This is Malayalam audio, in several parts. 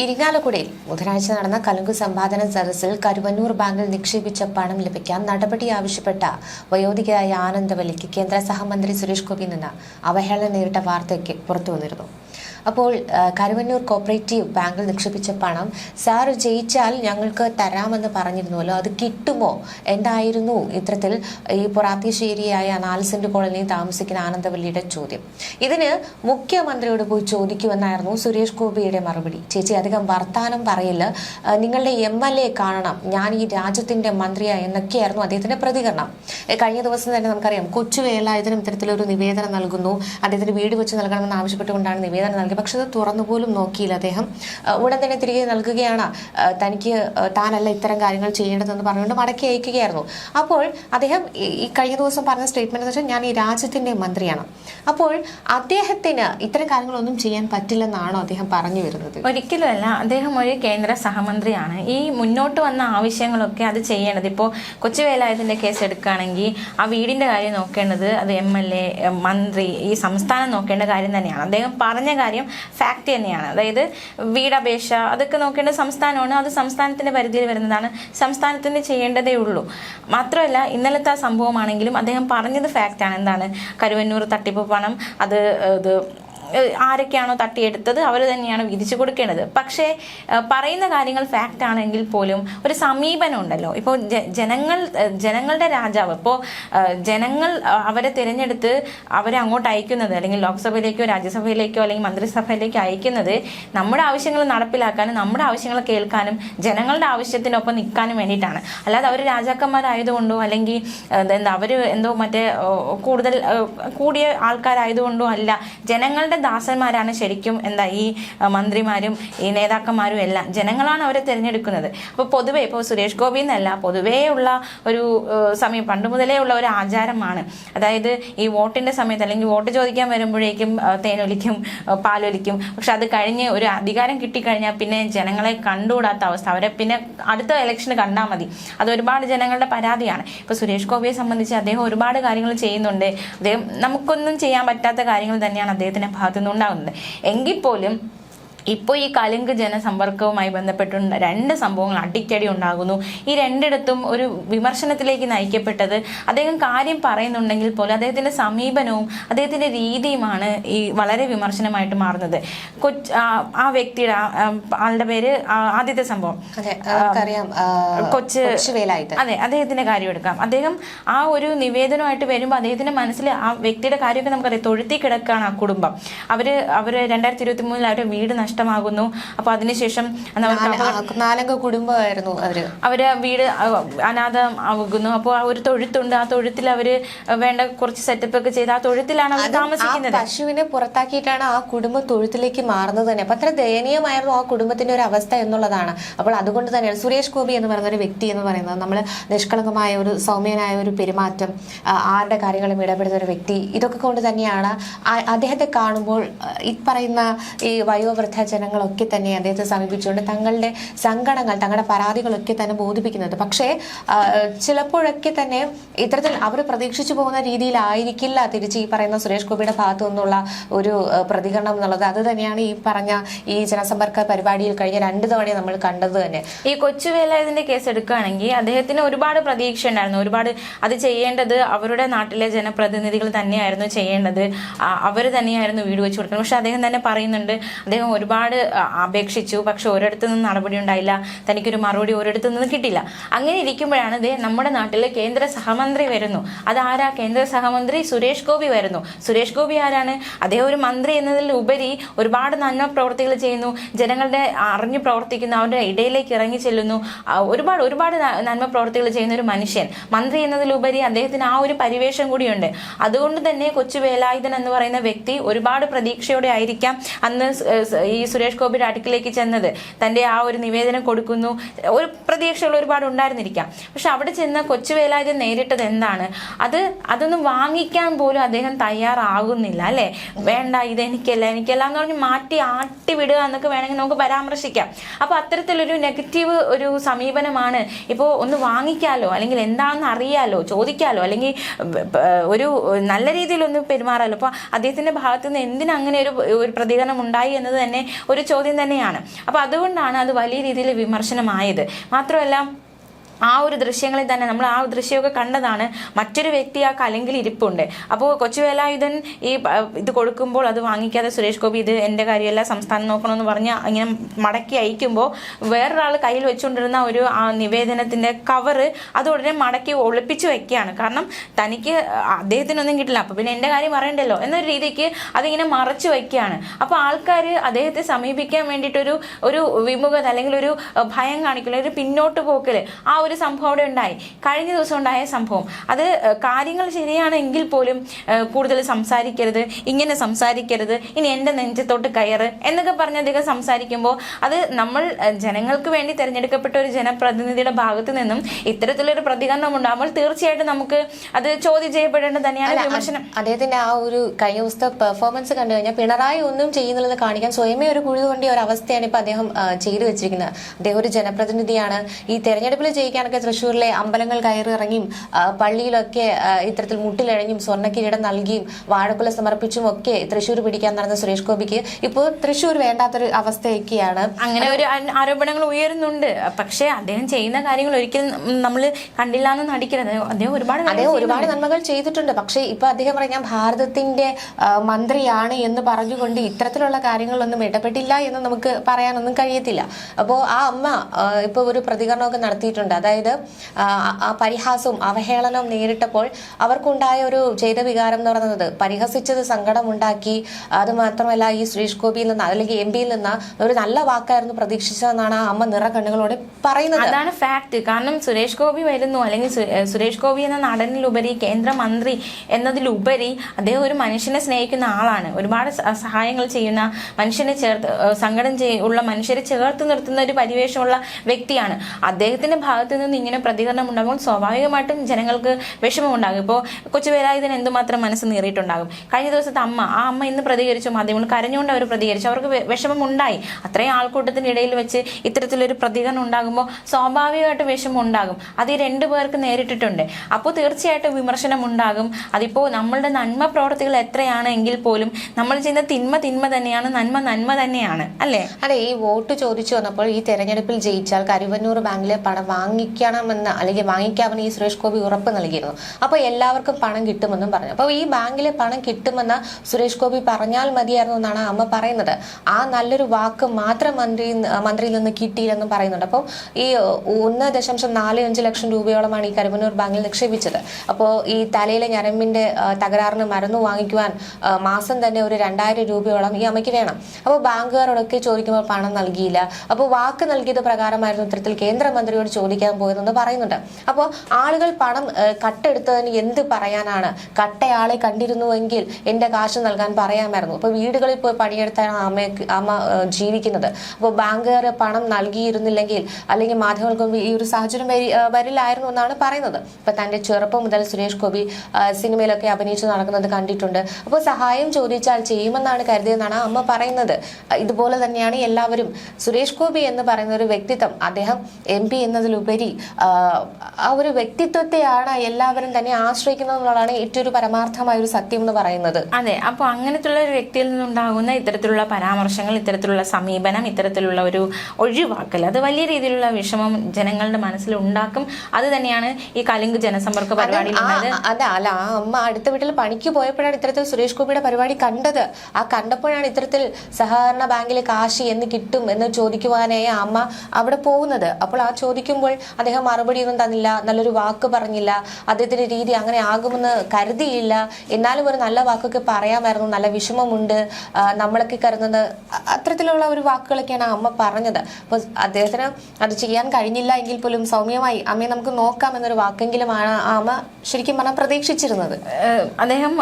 ഇരിങ്ങാലക്കുടയിൽ ബുധനാഴ്ച നടന്ന കലുങ്ക് സമ്പാദന സദസ്സിൽ കരുവന്നൂർ ബാങ്കിൽ നിക്ഷേപിച്ച പണം ലഭിക്കാൻ നടപടി ആവശ്യപ്പെട്ട വയോധികയായ ആനന്ദവല്ലിക്ക് കേന്ദ്ര സഹമന്ത്രി സുരേഷ് ഗോപിയിൽ നിന്ന് അവഹേളനം നേരിട്ട വാർത്തയ്ക്ക് പുറത്തുവന്നിരുന്നു. അപ്പോൾ കരുവന്നൂർ കോപ്പറേറ്റീവ് ബാങ്കിൽ നിക്ഷേപിച്ച പണം സാർ ജയിച്ചാൽ ഞങ്ങൾക്ക് തരാമെന്ന് പറഞ്ഞിരുന്നുവല്ലോ അത് കിട്ടുമോ? എന്തായിരുന്നു ഇത്തരത്തിൽ ഈ പൊറാത്തിശ്ശേരിയായ നാല് കോളനിയിൽ താമസിക്കുന്ന ആനന്ദവല്ലിയുടെ ചോദ്യം. ഇതിന് മുഖ്യമന്ത്രിയോട് പോയി ചോദിക്കുമെന്നായിരുന്നു സുരേഷ് ഗോപിയുടെ മറുപടി. ചേച്ചി അധികം വർത്താനം പറയില്ല. നിങ്ങളുടെ എം എൽ എ കാണണം. ഞാൻ ഈ രാജ്യത്തിന്റെ മന്ത്രിയാ എന്നൊക്കെയായിരുന്നു അദ്ദേഹത്തിന്റെ പ്രതികരണം. കഴിഞ്ഞ ദിവസം തന്നെ നമുക്കറിയാം കൊച്ചുവേലായുധനും ഇത്തരത്തിലൊരു നിവേദനം നൽകുന്നു. അദ്ദേഹത്തിന് വീട് വെച്ച് നൽകണമെന്ന് ആവശ്യപ്പെട്ടുകൊണ്ടാണ് നിവേദനം പക്ഷെ അത് തുറന്നുപോലും നോക്കിയില്ല അദ്ദേഹം. ഉടൻ തന്നെ തിരികെ നൽകുകയാണ്. തനിക്ക് താനല്ല ഇത്തരം കാര്യങ്ങൾ ചെയ്യേണ്ടതെന്ന് പറഞ്ഞുകൊണ്ട് മടക്കി അയക്കുകയായിരുന്നു. അപ്പോൾ അദ്ദേഹം ഈ കഴിഞ്ഞ ദിവസം പറഞ്ഞ സ്റ്റേറ്റ്മെന്റ് എന്ന് വെച്ചാൽ ഞാൻ ഈ രാജ്യത്തിന്റെ മന്ത്രിയാണ്. അപ്പോൾ അദ്ദേഹത്തിന് ഇത്തരം കാര്യങ്ങളൊന്നും ചെയ്യാൻ പറ്റില്ലെന്നാണോ അദ്ദേഹം പറഞ്ഞു വരുന്നത്? ഒരിക്കലുമല്ല അദ്ദേഹം ഒരു കേന്ദ്ര സഹമന്ത്രിയാണ്. ഈ മുന്നോട്ട് വന്ന ആവശ്യങ്ങളൊക്കെ അത് ചെയ്യേണ്ടത്. ഇപ്പോൾ കൊച്ചുവേലായതിന്റെ കേസ് എടുക്കുകയാണെങ്കിൽ ആ വീടിന്റെ കാര്യം നോക്കേണ്ടത് അത് എം എൽ എ മന്ത്രി ഈ സംസ്ഥാനം നോക്കേണ്ട കാര്യം തന്നെയാണ്. അദ്ദേഹം പറഞ്ഞ കാര്യം ഫാക്റ്റ് തന്നെയാണ്. അതായത് വീടപേക്ഷ അതൊക്കെ നോക്കേണ്ടത് സംസ്ഥാനമാണ്. അത് സംസ്ഥാനത്തിന്റെ പരിധിയിൽ വരുന്നതാണ്. സംസ്ഥാനത്തിന് ചെയ്യേണ്ടതേ ഉള്ളൂ. മാത്രമല്ല ഇന്നലത്തെ ആ സംഭവമാണെങ്കിലും അദ്ദേഹം പറഞ്ഞത് ഫാക്റ്റാണ് എന്താണ്? കരുവന്നൂർ തട്ടിപ്പ് പണം അത് ഇത് ആരൊക്കെയാണോ തട്ടിയെടുത്തത് അവർ തന്നെയാണ് വിധിച്ചു കൊടുക്കേണ്ടത്. പക്ഷേ പറയുന്ന കാര്യങ്ങൾ ഫാക്റ്റ് ആണെങ്കിൽ പോലും ഒരു സമീപനം ഉണ്ടല്ലോ. ഇപ്പോൾ ജനങ്ങൾ ജനങ്ങളുടെ രാജാവ് ഇപ്പോൾ ജനങ്ങൾ അവരെ തിരഞ്ഞെടുത്ത് അവരെ അങ്ങോട്ട് അയക്കുന്നത് അല്ലെങ്കിൽ ലോക്സഭയിലേക്കോ രാജ്യസഭയിലേക്കോ അല്ലെങ്കിൽ മന്ത്രിസഭയിലേക്കോ അയക്കുന്നത് നമ്മുടെ ആവശ്യങ്ങൾ നടപ്പിലാക്കാനും നമ്മുടെ ആവശ്യങ്ങൾ കേൾക്കാനും ജനങ്ങളുടെ ആവശ്യത്തിനൊപ്പം നിൽക്കാനും വേണ്ടിയിട്ടാണ്. അല്ലാതെ അവർ രാജാക്കന്മാരായതുകൊണ്ടോ അല്ലെങ്കിൽ എന്താ അവർ എന്തോ മറ്റേ കൂടുതൽ കൂടിയ ആൾക്കാരായതുകൊണ്ടോ അല്ല ജനങ്ങളുടെ ദാസന്മാരാണ് ശരിക്കും എന്താ ഈ മന്ത്രിമാരും ഈ നേതാക്കന്മാരും എല്ലാം ജനങ്ങളാണ് അവരെ തിരഞ്ഞെടുക്കുന്നത്. അപ്പോൾ പൊതുവെ ഇപ്പോൾ സുരേഷ് ഗോപി എന്നല്ല പൊതുവേ ഉള്ള ഒരു സമയം പണ്ട് മുതലേ ഉള്ള ഒരു ആചാരമാണ്. അതായത് ഈ വോട്ടിന്റെ സമയത്ത് അല്ലെങ്കിൽ വോട്ട് ചോദിക്കാൻ വരുമ്പോഴേക്കും തേനൊലിക്കും പാലൊലിക്കും പക്ഷെ അത് കഴിഞ്ഞ് ഒരു അധികാരം കിട്ടിക്കഴിഞ്ഞാൽ പിന്നെ ജനങ്ങളെ കണ്ടുകൂടാത്ത അവസ്ഥ. അവരെ പിന്നെ അടുത്ത ഇലക്ഷന് കണ്ടാൽ മതി. അത് ഒരുപാട് ജനങ്ങളുടെ പരാതിയാണ്. ഇപ്പോൾ സുരേഷ് ഗോപിയെ സംബന്ധിച്ച് അദ്ദേഹം ഒരുപാട് കാര്യങ്ങൾ ചെയ്യുന്നുണ്ട്. അദ്ദേഹം നമുക്കൊന്നും ചെയ്യാൻ പറ്റാത്ത കാര്യങ്ങൾ തന്നെയാണ് അദ്ദേഹത്തിന്റെ ഭാഗത്തു നിന്നുണ്ടാകുന്നത് എങ്കിൽ പോലും ഇപ്പോൾ ഈ കലുങ്ക് ജനസമ്പർക്കവുമായി ബന്ധപ്പെട്ടുള്ള രണ്ട് സംഭവങ്ങൾ അടിക്കടി ഉണ്ടാകുന്നു. ഈ രണ്ടിടത്തും ഒരു വിമർശനത്തിലേക്ക് നയിക്കപ്പെട്ടത് അദ്ദേഹം കാര്യം പറയുന്നുണ്ടെങ്കിൽ പോലും അദ്ദേഹത്തിന്റെ സമീപനവും അദ്ദേഹത്തിന്റെ രീതിയുമാണ് ഈ വളരെ വിമർശനമായിട്ട് മാറുന്നത്. കൊച്ച് ആ- വ്യക്തിയുടെ ആളുടെ പേര് ആദ്യത്തെ സംഭവം. കൊച്ച് അതെ അദ്ദേഹത്തിന്റെ കാര്യം എടുക്കാം. അദ്ദേഹം ആ ഒരു നിവേദനമായിട്ട് വരുമ്പോൾ അദ്ദേഹത്തിന്റെ മനസ്സിൽ ആ വ്യക്തിയുടെ കാര്യമൊക്കെ നമുക്കറിയാം. തൊഴുത്തി കിടക്കുകയാണ് ആ കുടുംബം. അവർ അവർ രണ്ടായിരത്തി ഇരുപത്തി മൂന്നിൽ അവരുടെ വീട് നഷ്ടമാകുന്നു. അപ്പൊ അതിനുശേഷം നാലംഗ കുടുംബമായിരുന്നു അവർ. അവർ വീട് അനാഥം ആകുന്നു. അപ്പോൾ ആ ഒരു തൊഴുത്തുണ്ട്. ആ തൊഴുത്തിൽ അവർ വേണ്ട കുറച്ച് സെറ്റപ്പ് ഒക്കെ ചെയ്ത് ആ തൊഴുത്തിലാണ് അവർ താമസിക്കുന്നത്. പശുവിനെ പുറത്താക്കിയിട്ടാണ് ആ കുടുംബം തൊഴുത്തിലേക്ക് മാറുന്നത് തന്നെ. അപ്പൊ അത്ര ദയനീയമായിരുന്നു ആ കുടുംബത്തിന്റെ ഒരു അവസ്ഥ എന്നുള്ളതാണ്. അപ്പോൾ അതുകൊണ്ട് തന്നെയാണ് സുരേഷ് ഗോപി എന്ന് പറയുന്ന ഒരു വ്യക്തി എന്ന് പറയുന്നത് നമ്മൾ നിഷ്കളങ്കമായ ഒരു സൗമ്യനായ ഒരു പെരുമാറ്റം ആരുടെ കാര്യങ്ങളും ഇടപെടുന്ന ഒരു വ്യക്തി ഇതൊക്കെ കൊണ്ട് തന്നെയാണ് അദ്ദേഹത്തെ കാണുമ്പോൾ ഈ പറയുന്ന ഈ വയോവൃദ്ധ ജനങ്ങളൊക്കെ തന്നെ അദ്ദേഹത്തെ സമീപിച്ചുകൊണ്ട് തങ്ങളുടെ സങ്കടങ്ങൾ തങ്ങളുടെ പരാതികളൊക്കെ തന്നെ ബോധിപ്പിക്കുന്നത്. പക്ഷേ ചിലപ്പോഴൊക്കെ തന്നെ ഇത്തരത്തിൽ അവർ പ്രതീക്ഷിച്ചു പോകുന്ന രീതിയിലായിരിക്കില്ല തിരിച്ച് ഈ പറയുന്ന സുരേഷ് ഗോപിയുടെ ഭാഗത്തു നിന്നുള്ള ഒരു പ്രതികരണം എന്നുള്ളത്. അത് തന്നെയാണ് ഈ പറഞ്ഞ ഈ ജനസമ്പർക്ക പരിപാടിയിൽ കഴിഞ്ഞ രണ്ട് തവണ നമ്മൾ കണ്ടത് തന്നെ. ഈ കൊച്ചുവേലായതിന്റെ കേസ് എടുക്കുകയാണെങ്കിൽ അദ്ദേഹത്തിന് ഒരുപാട് പ്രതീക്ഷ ഉണ്ടായിരുന്നു. ഒരുപാട് അത് ചെയ്യേണ്ടത് അവരുടെ നാട്ടിലെ ജനപ്രതിനിധികൾ തന്നെയായിരുന്നു ചെയ്യേണ്ടത്. അവർ തന്നെയായിരുന്നു വീട് വെച്ച് കൊടുക്കുന്നത്. പക്ഷെ അദ്ദേഹം തന്നെ പറയുന്നുണ്ട് അദ്ദേഹം ഒരുപാട് ആ, അപേക്ഷിച്ചു. പക്ഷെ ഒരിടത്തു നിന്ന് നടപടി ഉണ്ടായില്ല. തനിക്കൊരു മറുപടി ഒരിടത്തു നിന്ന് കിട്ടില്ല അങ്ങനെ ഇരിക്കുമ്പോഴാണ് ദേ നമ്മുടെ നാട്ടിലെ കേന്ദ്ര സഹമന്ത്രി വരുന്നു. അതാരാ? കേന്ദ്ര സഹമന്ത്രി സുരേഷ് ഗോപി വരുന്നു. സുരേഷ് ഗോപി ആരാണ്? അദ്ദേഹം ഒരു മന്ത്രി എന്നതിൽ ഉപരി ഒരുപാട് നന്മ പ്രവർത്തികൾ ചെയ്യുന്നു. ജനങ്ങളുടെ അറിഞ്ഞു പ്രവർത്തിക്കുന്നു. അവരുടെ ഇടയിലേക്ക് ഇറങ്ങി ചെല്ലുന്നു. ഒരുപാട് ഒരുപാട് നന്മ പ്രവർത്തികൾ ചെയ്യുന്ന ഒരു മനുഷ്യൻ. മന്ത്രി എന്നതിലുപരി അദ്ദേഹത്തിന് ആ ഒരു പരിവേഷം കൂടിയുണ്ട്. അതുകൊണ്ട് തന്നെ കൊച്ചു വേലായുധൻ എന്ന് പറയുന്ന വ്യക്തി ഒരുപാട് പ്രതീക്ഷയോടെ ആയിരിക്കാം. അന്ന് സ് ഈ സുരേഷ് ഗോപിയുടെ അടുക്കിലേക്ക് ചെന്നത്. തന്റെ ആ ഒരു നിവേദനം കൊടുക്കുന്നു. ഒരു പ്രതീക്ഷകൾ ഒരുപാട് ഉണ്ടായിരുന്നിരിക്കാം. പക്ഷെ അവിടെ ചെന്ന കൊച്ചു വേലായുധൻ നേരിട്ടത് എന്താണ്? അത് അതൊന്നും വാങ്ങിക്കാൻ പോലും അദ്ദേഹം തയ്യാറാകുന്നില്ല അല്ലേ? വേണ്ട ഇത് എനിക്കല്ല എനിക്കല്ല എന്ന് പറഞ്ഞ് മാറ്റി ആട്ടി വിടുക എന്നൊക്കെ വേണമെങ്കിൽ നമുക്ക് പരാമർശിക്കാം. അപ്പൊ അത്തരത്തിലൊരു നെഗറ്റീവ് ഒരു സമീപനമാണ് ഇപ്പോൾ ഒന്ന് വാങ്ങിക്കാലോ അല്ലെങ്കിൽ എന്താണെന്ന് അറിയാലോ ചോദിക്കാലോ അല്ലെങ്കിൽ ഒരു നല്ല രീതിയിൽ ഒന്ന് പെരുമാറാലോ. അപ്പോൾ അദ്ദേഹത്തിന്റെ ഭാഗത്തു നിന്ന് എന്തിനങ്ങനെ ഒരു ഒരു പ്രതികരണം ഉണ്ടായി എന്നത് തന്നെ ഒരു ചോദ്യം തന്നെയാണ്. അപ്പോൾ അതുകൊണ്ടാണ് അത് വലിയ രീതിയിൽ വിമർശനമായത്. മാത്രമല്ല ആ ഒരു ദൃശ്യങ്ങളിൽ തന്നെ നമ്മൾ ആ ദൃശ്യമൊക്കെ കണ്ടതാണ്. മറ്റൊരു വ്യക്തി ആ കലങ്കിൽ ഇരിപ്പുണ്ട്. അപ്പോൾ കൊച്ചുവേലായുധൻ ഈ ഇത് കൊടുക്കുമ്പോൾ അത് വാങ്ങിക്കാതെ സുരേഷ് ഗോപി ഇത് എന്റെ കാര്യമല്ല സംസ്ഥാനം നോക്കണമെന്ന് പറഞ്ഞ് ഇങ്ങനെ മടക്കി അയക്കുമ്പോൾ വേറൊരാൾ കയ്യിൽ വെച്ചുകൊണ്ടിരുന്ന ഒരു ആ നിവേദനത്തിന്റെ കവറ് അത് ഉടനെ മടക്കി ഒളിപ്പിച്ചു വെക്കുകയാണ്. കാരണം തനിക്ക് അദ്ദേഹത്തിനൊന്നും കിട്ടില്ല. അപ്പോൾ പിന്നെ എന്റെ കാര്യം പറയണ്ടല്ലോ? എന്നൊരു രീതിക്ക് അതിങ്ങനെ മറച്ചു വയ്ക്കുകയാണ് അപ്പോൾ ആൾക്കാർ അദ്ദേഹത്തെ സമീപിക്കാൻ വേണ്ടിയിട്ടൊരു ഒരു വിമുഖത അല്ലെങ്കിൽ ഒരു ഭയം കാണിക്കില്ല ഒരു പിന്നോട്ട് പോക്കൽ ആ ഒരു സംഭവം അവിടെ ഉണ്ടായി. കഴിഞ്ഞ ദിവസം ഉണ്ടായ സംഭവം. അത് കാര്യങ്ങൾ ശരിയാണെങ്കിൽ പോലും കൂടുതൽ സംസാരിക്കരുത്. ഇങ്ങനെ സംസാരിക്കരുത്. ഇനി എന്റെ നെഞ്ചത്തോട്ട് കയറ് എന്നൊക്കെ പറഞ്ഞ് അദ്ദേഹം സംസാരിക്കുമ്പോൾ അത് നമ്മൾ ജനങ്ങൾക്ക് വേണ്ടി തിരഞ്ഞെടുക്കപ്പെട്ട ഒരു ജനപ്രതിനിധിയുടെ ഭാഗത്ത് നിന്നും ഇത്തരത്തിലൊരു പ്രതികരണം ഉണ്ടാകുമ്പോൾ തീർച്ചയായിട്ടും നമുക്ക് അത് ചോദ്യം ചെയ്യപ്പെടേണ്ടത് തന്നെയാണ് വിമർശനം. അദ്ദേഹത്തിന്റെ ആ ഒരു കഴിഞ്ഞ ദിവസത്തെ പെർഫോമൻസ് കണ്ടു കഴിഞ്ഞാൽ പിണറായി ഒന്നും ചെയ്യുന്നില്ലെന്ന് കാണിക്കാൻ സ്വയമേ ഒരു കുഴി തോണ്ടിയ ഒരു അവസ്ഥയാണ് ഇപ്പൊ അദ്ദേഹം ചെയ്തു വെച്ചിരിക്കുന്നത്. അദ്ദേഹം ഒരു ജനപ്രതിനിധിയാണ്. ഈ തെരഞ്ഞെടുപ്പിൽ ജയിക്കാനൊക്കെ തൃശ്ശൂരിലെ അമ്പലങ്ങൾ കയറി ഇറങ്ങിയും പള്ളിയിലൊക്കെ ഇത്തരത്തിൽ മുട്ടിലഴഞ്ഞും സ്വർണക്കിരീടം നൽകിയും വാഴക്കുല സമർപ്പിച്ചും ഒക്കെ തൃശ്ശൂർ പിടിക്കാൻ നടന്ന സുരേഷ് ഗോപിക്ക് ഇപ്പോൾ തൃശ്ശൂർ വേണ്ടാത്തൊരു അവസ്ഥയൊക്കെയാണ്. അങ്ങനെ ഒരു ആരോപണങ്ങൾ ഉയരുന്നുണ്ട്. പക്ഷേ അദ്ദേഹം ചെയ്യുന്ന കാര്യങ്ങൾ ഒരിക്കലും നമ്മൾ കണ്ടില്ല എന്ന് നടിക്കരുത്. അദ്ദേഹം ഒരുപാട് അദ്ദേഹം ഒരുപാട് നന്മകൾ ചെയ്തിട്ടുണ്ട്. പക്ഷേ ഇപ്പൊ അദ്ദേഹം പറഞ്ഞ ഭാരതത്തിന്റെ മന്ത്രിയാണ് എന്ന് പറഞ്ഞുകൊണ്ട് ഇത്തരത്തിലുള്ള കാര്യങ്ങളൊന്നും ഇടപെട്ടില്ല എന്ന് നമുക്ക് പറയാനൊന്നും കഴിയത്തില്ല. അപ്പോൾ ആ അമ്മ ഇപ്പൊ ഒരു പ്രതികരണമൊക്കെ നടത്തിയിട്ടുണ്ട്. അതായത് പരിഹാസവും അവഹേളനവും നേരിട്ടപ്പോൾ അവർക്കുണ്ടായ ഒരു ചെയ്ത വികാരം എന്ന് പറയുന്നത് പരിഹസിച്ചത് സങ്കടമുണ്ടാക്കി അത് മാത്രമല്ല ഈ സുരേഷ് ഗോപിയിൽ നിന്ന് അല്ലെങ്കിൽ എം പിയിൽ നിന്ന് ഒരു നല്ല വാക്കായിരുന്നു പ്രതീക്ഷിച്ചതെന്നാണ് ആ അമ്മ നിറ കണ്ണുകളോടെ പറയുന്നത്. അതാണ് ഫാക്ട്. കാരണം സുരേഷ് ഗോപി വരുന്നു അല്ലെങ്കിൽ സുരേഷ് ഗോപി എന്ന നടനിലുപരി കേന്ദ്രമന്ത്രി എന്നതിലുപരി അദ്ദേഹം ഒരു മനുഷ്യനെ സ്നേഹിക്കുന്ന ആളാണ്. ഒരുപാട് സഹായങ്ങൾ ചെയ്യുന്ന മനുഷ്യനെ ചേർത്ത് സങ്കടം ഉള്ള മനുഷ്യരെ ചേർത്ത് നിർത്തുന്ന ഒരു പരിവേഷമുള്ള വ്യക്തിയാണ്. അദ്ദേഹത്തിന്റെ ഭാഗത്ത് നിന്ന് ഇങ്ങനെ പ്രതികരണം ഉണ്ടാകുമ്പോൾ സ്വാഭാവികമായിട്ടും ജനങ്ങൾക്ക് വിഷമമുണ്ടാകും ഇപ്പോൾ കൊച്ചുവേലായുധന് എന്തുമാത്രം മനസ്സ് നീറിയിട്ടുണ്ടാകും? കഴിഞ്ഞ ദിവസത്തെ അമ്മ ആ അമ്മ ഇന്ന് പ്രതികരിച്ചു മാധ്യമങ്ങൾ കരഞ്ഞുകൊണ്ട് അവർ പ്രതികരിച്ചു. അവർക്ക് വിഷമം ഉണ്ടായി. അത്രയും ആൾക്കൂട്ടത്തിനിടയിൽ വെച്ച് ഇത്തരത്തിലൊരു പ്രതികരണം ഉണ്ടാകുമ്പോൾ സ്വാഭാവികമായിട്ട് വിഷമം ഉണ്ടാകും. അത് ഈ രണ്ടു പേർക്ക് നേരിട്ടിട്ടുണ്ട്. അപ്പോൾ തീർച്ചയായിട്ടും വിമർശനം ഉണ്ടാകും. അതിപ്പോൾ നമ്മളുടെ നന്മ പ്രവർത്തികൾ എത്രയാണ് എങ്കിൽ പോലും നമ്മൾ ചെയ്യുന്ന തിന്മ തിന്മ തന്നെയാണ് നന്മ നന്മ തന്നെയാണ്. അല്ലേ? അതെ ഈ വോട്ട് ചോദിച്ചു വന്നപ്പോൾ ഈ തെരഞ്ഞെടുപ്പിൽ ജയിച്ചാൽ കരുവന്നൂർ ബാങ്കിലെ പണം വാങ്ങിക്കണമെന്ന് അല്ലെങ്കിൽ വാങ്ങിക്കാമെന്ന് ഈ സുരേഷ് ഗോപി ഉറപ്പ് നൽകിയിരുന്നു. അപ്പോൾ എല്ലാവർക്കും പണം കിട്ടുമെന്നും പറഞ്ഞു. അപ്പോൾ ഈ ബാങ്കിലെ പണം കിട്ടുമെന്ന് സുരേഷ് ഗോപി പറഞ്ഞാൽ മതിയായിരുന്നു എന്നാണ് അമ്മ പറയുന്നത്. ആ നല്ലൊരു വാക്ക് മാത്രം മന്ത്രി മന്ത്രിയിൽ നിന്ന് കിട്ടിയില്ലെന്നും പറയുന്നുണ്ട്. അപ്പോൾ ഈ ഒന്ന് ദശാംശം നാല് അഞ്ച് ലക്ഷം രൂപയോളമാണ് ഈ കരുവന്നൂർ ബാങ്കിൽ നിക്ഷേപിച്ചത്. അപ്പോൾ ഈ തലയിലെ ഞരമ്പിന്റെ ആ, തകരാറിന് മരുന്ന് വാങ്ങിക്കുവാൻ മാസം തന്നെ ഒരു രണ്ടായിരം രൂപയോളം ഈ അമ്മയ്ക്ക് വേണം. അപ്പോൾ ബാങ്കുകാരോടൊക്കെ ചോദിക്കുമ്പോൾ പണം നൽകിയില്ല. അപ്പോൾ വാക്ക് നൽകിയത് പ്രകാരമായിരുന്നു ഇത്തരത്തിൽ കേന്ദ്രമന്ത്രിയോട് ചോദിക്കാൻ പോയതെന്ന് പറയുന്നുണ്ട്. അപ്പോൾ ആളുകൾ പണം കട്ടെടുത്തതിന് എന്ത് പറയാനാണ്? കട്ടയാളെ കണ്ടിരുന്നുവെങ്കിൽ എന്റെ കാശ് നൽകാൻ പറയാമായിരുന്നു. അപ്പോൾ വീടുകളിൽ പോയി പണിയെടുത്താണ് അമ്മയ്ക്ക് അമ്മ ജീവിക്കുന്നത്. അപ്പോൾ ബാങ്കുകാർ പണം നൽകിയിരുന്നില്ലെങ്കിൽ അല്ലെങ്കിൽ മാധ്യമങ്ങൾക്ക് ഈ ഒരു സാഹചര്യം വരി- വരില്ലായിരുന്നു എന്നാണ് പറയുന്നത്. ഇപ്പോൾ തന്റെ ചെറുപ്പം മുതൽ സുരേഷ് ഗോപി സിനിമയിലൊക്കെ അഭിനയിച്ചു നടക്കുന്നത് കണ്ടിട്ടുണ്ട്. അപ്പോൾ സഹായം ചോദിച്ചാൽ ചെയ്യുമെന്നാണ് കരുതിയെന്നാണ് അമ്മ പറയുന്നത്. ഇതുപോലെ തന്നെയാണ് എല്ലാവരും. സുരേഷ് ഗോപി എന്ന് പറയുന്ന ഒരു വ്യക്തിത്വം അദ്ദേഹം എം പി എന്നതിലുപരി ആ, ആ ഒരു വ്യക്തിത്വത്തെയാണ് എല്ലാവരും തന്നെ ആശ്രയിക്കുന്നത് എന്നുള്ളതാണ് ഏറ്റവും ഒരു പരമാർത്ഥമായ ഒരു സത്യം എന്ന് പറയുന്നത്. അതെ അപ്പോൾ അങ്ങനത്തുള്ള ഒരു വ്യക്തിയിൽ നിന്നുണ്ടാകുന്ന ഇത്തരത്തിലുള്ള പരാമർശങ്ങൾ ഇത്തരത്തിലുള്ള സമീപനം ഇത്തരത്തിലുള്ള ഒരു ഒഴിവാക്കൽ അത് വലിയ രീതിയിലുള്ള വിഷമം ജനങ്ങളുടെ മനസ്സിൽ ഉണ്ടാക്കും. അത് തന്നെയാണ് ഈ കലിങ്ക് ജനസമ്പർക്ക പരിപാടി അതെ അല്ല ആ അമ്മ അടുത്ത വീട്ടിൽ പണിക്ക് പോയപ്പോഴാണ് ഇത്തരത്തിൽ സുരേഷ് ഗോപിയുടെ പരിപാടി കണ്ടത്. ആ കണ്ടപ്പോഴാണ് ഇത്തരത്തിൽ സഹകരണ ബാങ്കിലെ കാശ് എന്ന് കിട്ടും എന്ന് ചോദിക്കുവാനായി അമ്മ അവിടെ പോകുന്നത്. അപ്പോൾ ആ ചോദിക്കുമ്പോൾ അദ്ദേഹം മറുപടി ഒന്നും തന്നില്ല നല്ലൊരു വാക്ക് പറഞ്ഞില്ല അദ്ദേഹത്തിന്റെ രീതി അങ്ങനെ ആകുമെന്ന് കരുതിയില്ല. എന്നാലും ഒരു നല്ല വാക്കൊക്കെ പറയാമായിരുന്നു നല്ല വിഷമമുണ്ട്. നമ്മളൊക്കെ കരുതുന്നത് അത്തരത്തിലുള്ള ഒരു വാക്കുകളൊക്കെയാണ് അമ്മ പറഞ്ഞത്. അപ്പോൾ അദ്ദേഹത്തിന് അത് ചെയ്യാൻ കഴിഞ്ഞില്ല എങ്കിൽ പോലും സൗമ്യമായി അമ്മയെ നമുക്ക് നോക്കാം എന്നൊരു വാക്കെങ്കിലുമാണ് അമ്മ ശരിക്കും പറഞ്ഞാൽ പ്രതീക്ഷിച്ചിരുന്നത്. അദ്ദേഹം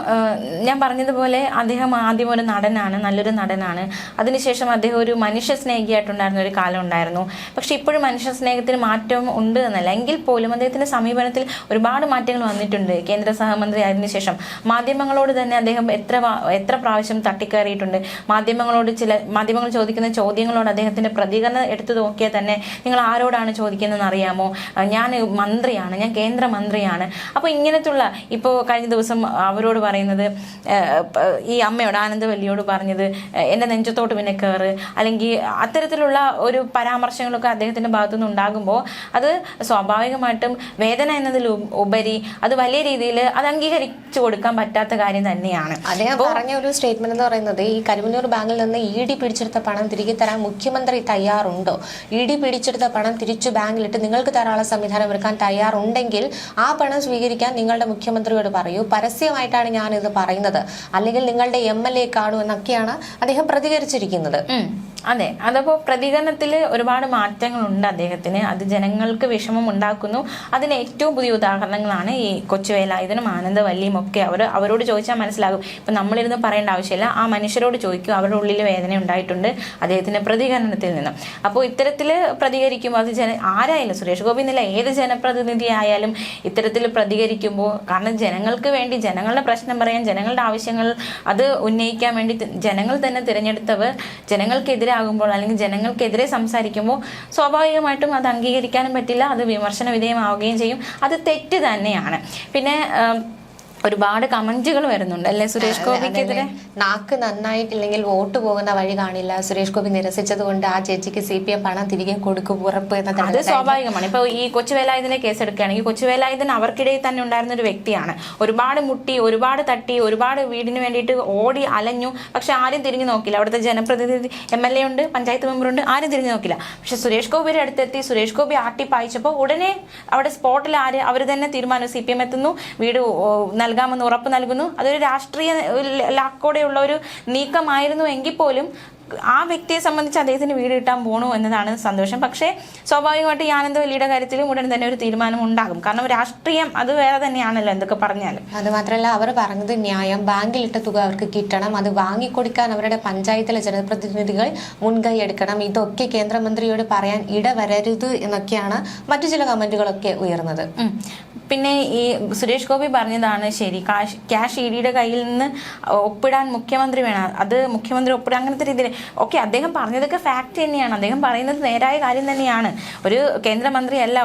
ഞാൻ പറഞ്ഞതുപോലെ അദ്ദേഹം ആദ്യം ഒരു നടനാണ് നല്ലൊരു നടനാണ്. അതിനുശേഷം അദ്ദേഹം ഒരു മനുഷ്യ സ്നേഹിയായിട്ടുണ്ടായിരുന്ന ഒരു കാലം ഉണ്ടായിരുന്നു. പക്ഷെ ഇപ്പോഴും മനുഷ്യ സ്നേഹത്തിന് മാറ്റം ഉണ്ട് എന്നല്ല. എങ്കിൽ പോലും അദ്ദേഹത്തിന്റെ സമീപനത്തിൽ ഒരുപാട് മാറ്റങ്ങൾ വന്നിട്ടുണ്ട് കേന്ദ്ര സഹമന്ത്രി ആയതിനു ശേഷം. മാധ്യമങ്ങളോട് തന്നെ അദ്ദേഹം എത്ര എത്ര പ്രാവശ്യം തട്ടിക്കയറിയിട്ടുണ്ട്. മാധ്യമങ്ങളോട് ചില മാധ്യമങ്ങൾ ചോദിക്കുന്ന ചോദ്യങ്ങളോട് അദ്ദേഹത്തിന്റെ പ്രതികരണം എടുത്തു നോക്കിയാൽ തന്നെ നിങ്ങൾ ആരോടാണ് ചോദിക്കുന്നതെന്ന് അറിയാമോ? ഞാൻ മന്ത്രിയാണ് ഞാൻ കേന്ദ്ര മന്ത്രിയാണ്. അപ്പോൾ ഇങ്ങനത്തുള്ള ഇപ്പോൾ കഴിഞ്ഞ ദിവസം അവരോട് പറയുന്നത് ഈ അമ്മയോട് ആനന്ദവല്ലിയോട് പറഞ്ഞത് എന്റെ നെഞ്ചത്തോട്ട് പിന്നെ കയറ് അല്ലെങ്കിൽ അത്തരത്തിലുള്ള ഒരു പരാമർശങ്ങളൊക്കെ അദ്ദേഹത്തിന്റെ ഭാഗത്തുനിന്ന് ഉണ്ടാകുമ്പോൾ അത് സ്വാഭാവികമായിട്ടും വേദന എന്നതിൽ ഉപരി അത് വലിയ രീതിയിൽ അത് അംഗീകരിച്ചു കൊടുക്കാൻ പറ്റാത്ത കാര്യം തന്നെയാണ്. അദ്ദേഹം പറഞ്ഞ ഒരു സ്റ്റേറ്റ്മെന്റ് എന്ന് പറയുന്നത് ഈ കരുവന്നൂർ ബാങ്കിൽ നിന്ന് ഇ ഡി പിടിച്ചെടുത്ത പണം തിരികെ തരാൻ മുഖ്യമന്ത്രി തയ്യാറുണ്ടോ? ഇ ഡി പിടിച്ചെടുത്ത പണം തിരിച്ചു ബാങ്കിലിട്ട് നിങ്ങൾക്ക് ധാരാളം സംവിധാനം ഒരുക്കാൻ തയ്യാറുണ്ടെങ്കിൽ ആ പണം സ്വീകരിക്കാൻ നിങ്ങളുടെ മുഖ്യമന്ത്രിയോട് പറയൂ. പരസ്യമായിട്ടാണ് ഞാൻ ഇത് പറയുന്നത്. അല്ലെങ്കിൽ നിങ്ങളുടെ എം എൽ എ കാണൂ എന്നൊക്കെയാണ് അദ്ദേഹം പ്രതികരിച്ചിരിക്കുന്നത്. അതെ. അതപ്പോൾ പ്രതികരണത്തിൽ ഒരുപാട് മാറ്റങ്ങളുണ്ട് അദ്ദേഹത്തിന്. അത് ജനങ്ങൾക്ക് വിഷമം ഉണ്ടാക്കുന്നു. അതിന് ഏറ്റവും പുതിയ ഉദാഹരണങ്ങളാണ് ഈ കൊച്ചുവേലായുധനും ആനന്ദവല്ലിയും ഒക്കെ. അവർ അവരോട് ചോദിച്ചാൽ മനസ്സിലാകും. ഇപ്പം നമ്മളിരുന്ന് പറയേണ്ട ആവശ്യമില്ല. ആ മനുഷ്യരോട് ചോദിക്കും. അവരുടെ ഉള്ളിൽ വേദന ഉണ്ടായിട്ടുണ്ട് അദ്ദേഹത്തിന്റെ പ്രതികരണത്തിൽ നിന്നും. അപ്പോൾ ഇത്തരത്തിൽ പ്രതികരിക്കുമ്പോൾ അത് ജന ആരായാലും സുരേഷ് ഗോപി എന്നില്ല ഏത് ജനപ്രതിനിധി ആയാലും ഇത്തരത്തിൽ പ്രതികരിക്കുമ്പോൾ കാരണം ജനങ്ങൾക്ക് വേണ്ടി ജനങ്ങളുടെ പ്രശ്നം പറയാൻ ജനങ്ങളുടെ ആവശ്യങ്ങൾ അത് ഉന്നയിക്കാൻ വേണ്ടി ജനങ്ങൾ തന്നെ തിരഞ്ഞെടുത്തവർ ജനങ്ങൾക്കെതിരാകുമ്പോൾ അല്ലെങ്കിൽ ജനങ്ങൾക്കെതിരെ സംസാരിക്കുമ്പോൾ സ്വാഭാവികമായിട്ടും അത് അംഗീകരിക്കാനും പറ്റില്ല അത് വിമർശന വിധേയമാവുകയും ചെയ്യും. അത് തെറ്റ് തന്നെയാണ്. പിന്നെ ഒരുപാട് കമന്റുകൾ വരുന്നുണ്ട് അല്ലെ സുരേഷ് ഗോപിക്കെതിരെ നാക്ക് നന്നായിട്ടില്ലെങ്കിൽ വോട്ട് പോകുന്ന വഴി കാണില്ല. സുരേഷ് ഗോപി നിരസിച്ചത് കൊണ്ട് ആ ചേച്ചിക്ക് സി പി എം പണം തിരികെ കൊടുക്കും ഉറപ്പ് എന്ന അത് സ്വാഭാവികമാണ്. ഇപ്പൊ ഈ കൊച്ചുവേലായുധനെ കേസ് എടുക്കുകയാണെങ്കിൽ കൊച്ചുവേലായുധൻ അവർക്കിടയിൽ തന്നെ ഉണ്ടായിരുന്ന ഒരു വ്യക്തിയാണ്. ഒരുപാട് മുട്ടി ഒരുപാട് തട്ടി ഒരുപാട് വീടിന് വേണ്ടിയിട്ട് ഓടി അലഞ്ഞു. പക്ഷെ ആരും തിരിഞ്ഞു നോക്കില്ല. അവിടുത്തെ ജനപ്രതിനിധി എം എൽ എ ഉണ്ട് പഞ്ചായത്ത് മെമ്പറുണ്ട് ആരും തിരിഞ്ഞു നോക്കില്ല. പക്ഷെ സുരേഷ് ഗോപിയുടെ അടുത്തെത്തി സുരേഷ് ഗോപി ആട്ടി പായിച്ചപ്പോൾ ഉടനെ അവിടെ സ്പോട്ടിൽ ആര് അവർ തന്നെ തീരുമാനം സി പി എം എത്തുന്നു. വീട് നൽകാമെന്ന് ഉറപ്പ് നൽകുന്നു. അതൊരു രാഷ്ട്രീയ ലാക്കോടെയുള്ള ഒരു നീക്കമായിരുന്നു എങ്കിൽ പോലും ആ വ്യക്തിയെ സംബന്ധിച്ച് അദ്ദേഹത്തിന് വീട് കിട്ടാൻ പോണു എന്നതാണ് സന്തോഷം. പക്ഷേ സ്വാഭാവികമായിട്ട് ഈ ആനന്ദവല്ലിയുടെ കാര്യത്തിലും ഉടൻ തന്നെ ഒരു തീരുമാനം ഉണ്ടാകും. കാരണം രാഷ്ട്രീയം അത് വേറെ തന്നെയാണല്ലോ എന്തൊക്കെ പറഞ്ഞാലും. അത് മാത്രമല്ല അവർ പറഞ്ഞത് ന്യായം. ബാങ്കിലിട്ട തുക അവർക്ക് കിട്ടണം. അത് വാങ്ങിക്കൊടുക്കാൻ അവരുടെ പഞ്ചായത്തിലെ ജനപ്രതിനിധികൾ മുൻകൈ എടുക്കണം. ഇതൊക്കെ കേന്ദ്രമന്ത്രിയോട് പറയാൻ ഇടവരരുത് എന്നൊക്കെയാണ് മറ്റു ചില കമന്റുകളൊക്കെ ഉയർന്നത്. പിന്നെ ഈ സുരേഷ് ഗോപി പറഞ്ഞതാണ് ശരി കാശ് ക്യാഷ് ഇ ഡിയുടെ കയ്യിൽ നിന്ന് ഒപ്പിടാൻ മുഖ്യമന്ത്രി വേണം. അത് മുഖ്യമന്ത്രി ഒപ്പിടാൻ അങ്ങനത്തെ രീതിയിൽ. ഓക്കെ അദ്ദേഹം പറഞ്ഞതൊക്കെ ഫാക്ട് തന്നെയാണ്. അദ്ദേഹം പറയുന്നത് നേരായ കാര്യം തന്നെയാണ്. ഒരു കേന്ദ്രമന്ത്രിയല്ല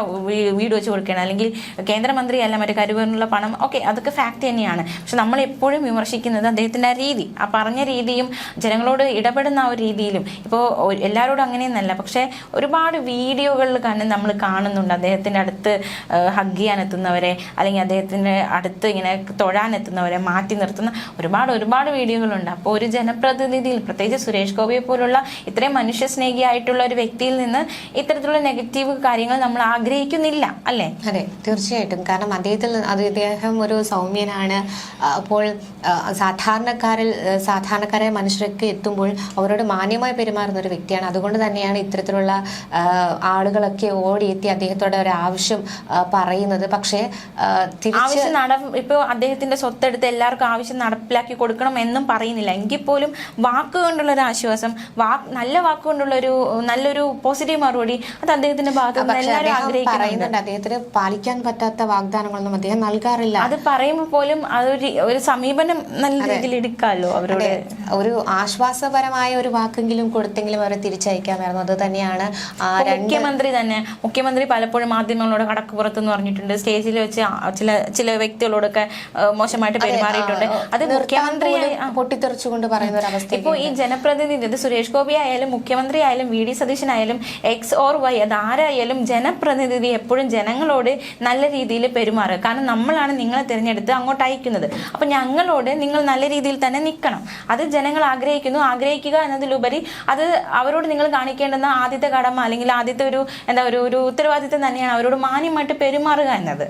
വീട് വെച്ച് കൊടുക്കണം അല്ലെങ്കിൽ കേന്ദ്രമന്ത്രിയല്ല മറ്റേ കരുവറിനുള്ള പണം. ഓക്കെ അതൊക്കെ ഫാക്ട് തന്നെയാണ്. പക്ഷെ നമ്മൾ എപ്പോഴും വിമർശിക്കുന്നത് അദ്ദേഹത്തിന്റെ ആ രീതി ആ പറഞ്ഞ രീതിയും ജനങ്ങളോട് ഇടപെടുന്ന ആ ഒരു രീതിയിലും. ഇപ്പോൾ എല്ലാവരോടും അങ്ങനെയൊന്നല്ല. പക്ഷേ ഒരുപാട് വീഡിയോകളിൽ കണ്ട് നമ്മൾ കാണുന്നുണ്ട് അദ്ദേഹത്തിന്റെ അടുത്ത് ഹഗ് ചെയ്യാൻ എത്തുന്നവരെ അല്ലെങ്കിൽ അദ്ദേഹത്തിന്റെ അടുത്ത് ഇങ്ങനെ തൊഴാനെത്തുന്നവരെ മാറ്റി നിർത്തുന്ന ഒരുപാട് ഒരുപാട് വീഡിയോകളുണ്ട്. അപ്പോൾ ഒരു ജനപ്രതിനിധിയിൽ പ്രത്യേകിച്ച് സുരേഷ് ഗോപിയെ പോലുള്ള ഇത്രയും മനുഷ്യസ്നേഹിയായിട്ടുള്ള ഒരു വ്യക്തിയിൽ നിന്ന് ഇത്തരത്തിലുള്ള നെഗറ്റീവ് കാര്യങ്ങൾ നമ്മൾ ആഗ്രഹിക്കുന്നില്ല അല്ലേ? അതെ തീർച്ചയായിട്ടും. കാരണം അദ്ദേഹത്തിൽ അദ്ദേഹം ഒരു സൗമ്യനാണ്. അപ്പോൾ സാധാരണക്കാരിൽ സാധാരണക്കാരായ മനുഷ്യരൊക്കെ എത്തുമ്പോൾ അവരോട് മാന്യമായി പെരുമാറുന്ന ഒരു വ്യക്തിയാണ്. അതുകൊണ്ട് തന്നെയാണ് ഇത്തരത്തിലുള്ള ആളുകളൊക്കെ ഓടിയെത്തി അദ്ദേഹത്തോടെ ഒരു ആവശ്യം പറയുന്നത്. പക്ഷേ ആവശ്യം നട ഇപ്പോൾ അദ്ദേഹത്തിന്റെ സ്വത്തെടുത്ത് എല്ലാവർക്കും ആവശ്യം നടപ്പിലാക്കി കൊടുക്കണം എന്നും പറയുന്നില്ല. എങ്കിൽ പോലും വാക്കുകൊണ്ടുള്ള ഒരു ആശ്വാസം വാക്ക് നല്ല വാക്കുകൊണ്ടുള്ള ഒരു നല്ലൊരു പോസിറ്റീവ് മറുപടി അത് അദ്ദേഹത്തിന്റെ ഭാഗത്ത് എല്ലാവരും ആഗ്രഹിക്കുന്നുണ്ട്. അദ്ദേഹത്തിന് പാലിക്കാൻ പറ്റാത്ത വാഗ്ദാനങ്ങളൊന്നും അദ്ദേഹം നൽകാറില്ല. അത് പറയുമ്പോൾ പോലും അതൊരു ഒരു സമീപനം നല്ല രീതിയിൽ എടുക്കാമല്ലോ അവരുടെ. ഒരു ആശ്വാസപരമായ ഒരു വാക്കെങ്കിലും കൊടുത്തെങ്കിലും അവരെ തിരിച്ചയക്കാമായിരുന്നു. അത് തന്നെയാണ് മുഖ്യമന്ത്രി തന്നെ മുഖ്യമന്ത്രി പലപ്പോഴും മാധ്യമങ്ങളോട് കടക്കുപുറത്തെന്ന് പറഞ്ഞിട്ടുണ്ട്. സ്റ്റേജിൽ വെച്ച് ചില ചില വ്യക്തികളോടൊക്കെ മോശമായിട്ട് പെരുമാറിയിട്ടുണ്ട്. അത് മുഖ്യമന്ത്രി. പൊട്ടിത്തെറിച്ചുകൊണ്ട് പറയുന്ന ഒരു അവസ്ഥ ഇപ്പോൾ ഈ ജനപ്രതിനിധി അത് സുരേഷ് ഗോപി ആയാലും മുഖ്യമന്ത്രി ആയാലും വി ഡി സതീശനായാലും എക്സ് ഓർ വൈ അത് ആരായാലും ജനപ്രതിനിധി എപ്പോഴും ജനങ്ങളോട് നല്ല രീതിയിൽ പെരുമാറുക. കാരണം നമ്മളാണ് നിങ്ങളെ തിരഞ്ഞെടുത്ത് അങ്ങോട്ട് അയക്കുന്നത്. അപ്പൊ ഞങ്ങളോട് നിങ്ങൾ നല്ല രീതിയിൽ തന്നെ നിൽക്കണം. അത് ജനങ്ങൾ ആഗ്രഹിക്കുന്നു. ആഗ്രഹിക്കുക എന്നതിലുപരി അത് അവരോട് നിങ്ങൾ കാണിക്കേണ്ടുന്ന ആദ്യത്തെ കടമ അല്ലെങ്കിൽ ആദ്യത്തെ ഒരു എന്താ ഒരു ഒരു ഉത്തരവാദിത്തം തന്നെയാണ് അവരോട് മാന്യമായിട്ട് പെരുമാറുക എന്നത്.